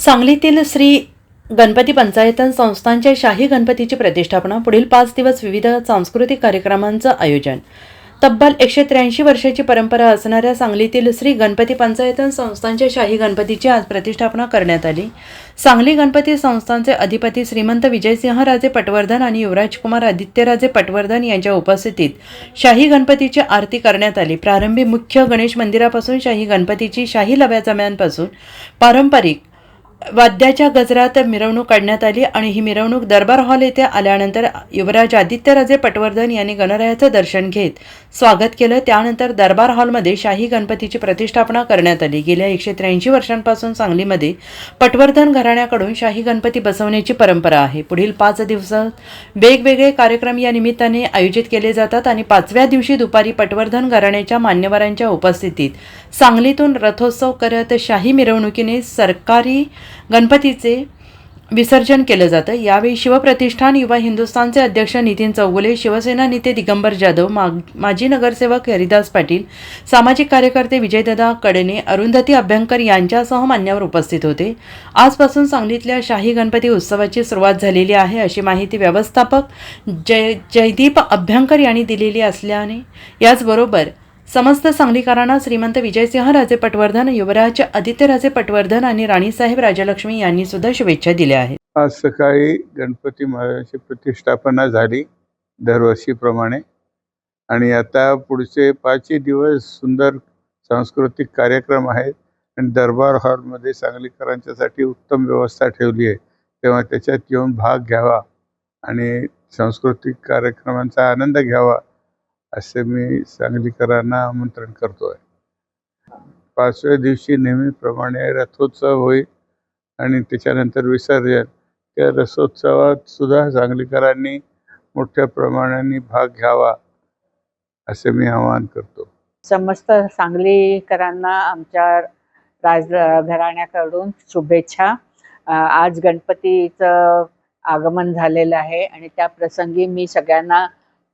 सांगलीतील श्री गणपती पंचायतन संस्थांच्या शाही गणपतीची प्रतिष्ठापना पुढील पाच दिवस विविध सांस्कृतिक कार्यक्रमांचं आयोजन. तब्बल एकशे त्र्याऐंशी वर्षाची परंपरा असणाऱ्या सांगलीतील श्री गणपती पंचायतन संस्थांच्या शाही गणपतीची आज प्रतिष्ठापना करण्यात आली. सांगली गणपती संस्थांचे अधिपती श्रीमंत विजयसिंहराजे पटवर्धन आणि युवराजकुमार आदित्यराजे पटवर्धन यांच्या उपस्थितीत शाही गणपतीची आरती करण्यात आली. प्रारंभी मुख्य गणेश मंदिरापासून शाही गणपतीची शाही लव्याजम्यांपासून पारंपरिक वाद्याच्या गजरात मिरवणूक काढण्यात आली आणि ही मिरवणूक दरबार हॉल येथे आल्यानंतर युवराज आदित्यराजे पटवर्धन यांनी गणरायाचं दर्शन घेत स्वागत केलं. त्यानंतर दरबार हॉलमध्ये शाही गणपतीची प्रतिष्ठापना करण्यात आली. गेल्या एकशे त्र्याऐंशी वर्षांपासून सांगलीमध्ये पटवर्धन घराण्याकडून शाही गणपती बसवण्याची परंपरा आहे. पुढील पाच दिवसात वेगवेगळे कार्यक्रम या निमित्ताने आयोजित केले जातात आणि पाचव्या दिवशी दुपारी पटवर्धन घराण्याच्या मान्यवरांच्या उपस्थितीत सांगलीतून रथोत्सव करत शाही मिरवणुकीने सरकारी गणपतीचे विसर्जन केलं जातं. यावेळी शिवप्रतिष्ठान युवा हिंदुस्थानचे अध्यक्ष नितीन चौगुले शिवसेना नेते दिगंबर जाधव माग माजी नगरसेवक हरिदास पाटील सामाजिक कार्यकर्ते विजयदादा कडणे अरुंधती अभ्यंकर यांच्यासह मान्यवर उपस्थित होते. आजपासून सांगलीतल्या शाही गणपती उत्सवाची सुरुवात झालेली आहे अशी माहिती व्यवस्थापक जय जयदीप अभ्यंकर यांनी दिलेली असल्याने याचबरोबर समस्त सांगलीकरांना श्रीमंत विजयसिंह राजे पटवर्धन युवराज आदित्यराजे पटवर्धन आणि राणीसाहेब राजलक्ष्मी यांनी सुद्धा शुभेच्छा दिल्या आहेत. आज सकाळी गणपती महाराजांची प्रतिष्ठापना झाली दरवर्षीप्रमाणे. आणि आता पुढचे पाचही दिवस सुंदर सांस्कृतिक कार्यक्रम आहेत आणि दरबार हॉलमध्ये सांगलीकरांच्यासाठी उत्तम व्यवस्था ठेवली आहे. तेव्हा त्याच्यात येऊन भाग घ्यावा आणि सांस्कृतिक कार्यक्रमांचा आनंद घ्यावा. असे मी सांगलीकरांना आमंत्रण करतो आहे पाचव्या दिवशी नेहमीप्रमाणे रथोत्सव होईल आणि त्याच्यानंतर विसर्जन. त्या रथोत्सवात सुद्धा सांगलीकरांनी मोठ्या प्रमाणाने भाग घ्यावा असे मी आवाहन करतो. समस्त सांगलीकरांना आमच्या राज घराण्याकडून शुभेच्छा. आज गणपतीचं आगमन झालेलं आहे आणि त्या प्रसंगी मी सगळ्यांना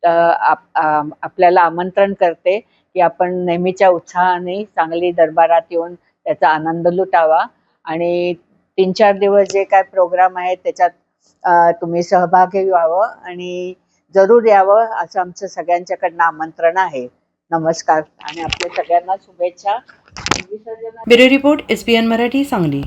आपल्याला आमंत्रण करते की आपण नेहमीच्या उत्साहाने सांगली दरबारात येऊन त्याचा आनंद लुटावा. आणि तीन चार दिवस जे काय प्रोग्राम आहेत त्याच्यात तुम्ही सहभागी व्हावं आणि जरूर यावं असं आमचं सगळ्यांच्याकडनं आमंत्रण आहे. नमस्कार आणि आपल्या सगळ्यांना शुभेच्छा. Bureau report S Marathi Sangli.